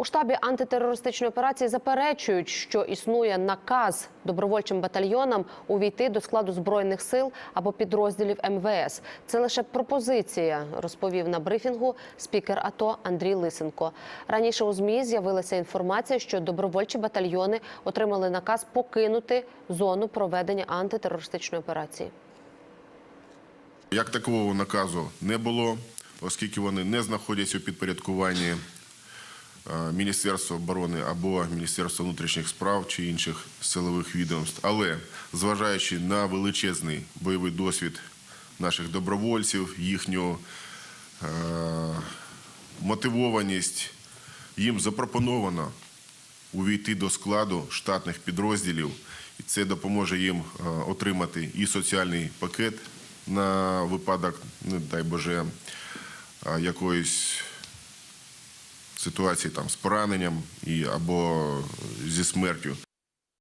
У штабі антитерористичної операції заперечують, що існує наказ добровольчим батальйонам увійти до складу збройних сил або підрозділів МВС. Це лише пропозиція, розповів на брифінгу спікер АТО Андрій Лисенко. Раніше у змі з'явилася інформація, що добровольчі батальйони отримали наказ покинути зону проведення антитерористичної операції. Як такого наказу не було, оскільки вони не знаходяться у підпорядкуванні Міністерства оборони або Міністерства внутрішніх справ чи інших силових відомств. Але зважаючи на величезний бойовий досвід наших добровольців, їхню е, мотивованість, їм запропоновано увійти до складу штатних підрозділів, і це допоможе їм е, отримати і соціальний пакет на випадок, не дай Боже, е, якоїсь ситуації там з пораненням і або зі смертю.